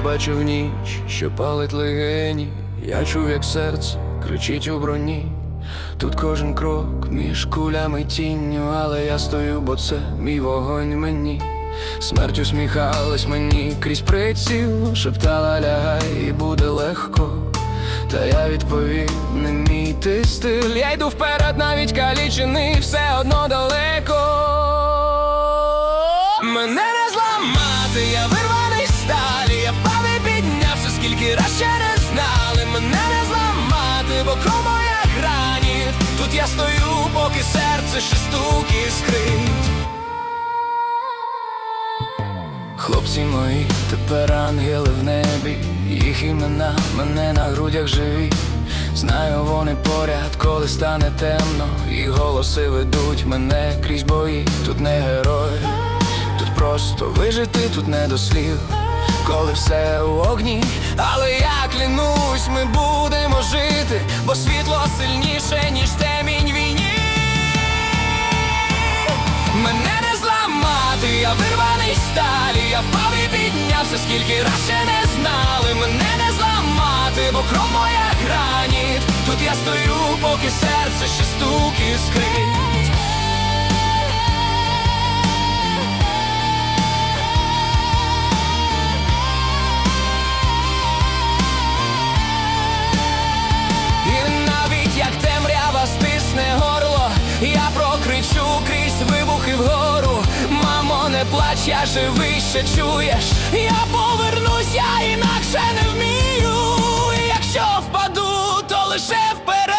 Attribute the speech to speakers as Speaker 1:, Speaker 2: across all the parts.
Speaker 1: бачив ніч, що палить легені, я чув, як серце кричить у броні. Тут кожен крок між кулями тінню, але я стою, бо це мій вогонь мені. Смерть усміхалась мені крізь приціл, шептала лягай і буде легко. Та я відповів, не мій ти стиль. Я йду вперед, навіть калічений, все одно далеко. Мене не зламати, я вирваний раз ще не знали. Мене не зламати, бо кров моя граніт. Тут я стою, поки серце ще стук іскрить. Хлопці мої, тепер ангели в небі, їх імена мене на грудях живі. Знаю, вони поряд, коли стане темно, і голоси ведуть мене крізь бої. Тут не герой, тут просто вижити, тут не до слів, коли все у огні, але я клянусь, ми будемо жити, бо світло сильніше, ніж темінь війні. Мене не зламати, я вирваний сталі, я впав і піднявся, скільки раз ще не знали. Мене не зламати, бо кров моя граніт. Тут я стою, поки серце ще стук я живий, ще чуєш. Я повернусь, я інакше не вмію. Якщо впаду, то лише вперед.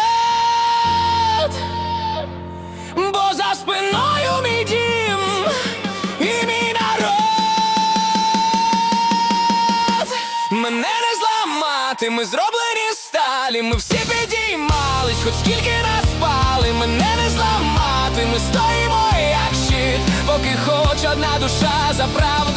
Speaker 1: Бо за спиною мій дім і мій народ. Мене не зламати, ми зроблені сталі, ми всі підіймались, хоч скільки нас спали, душа за горить.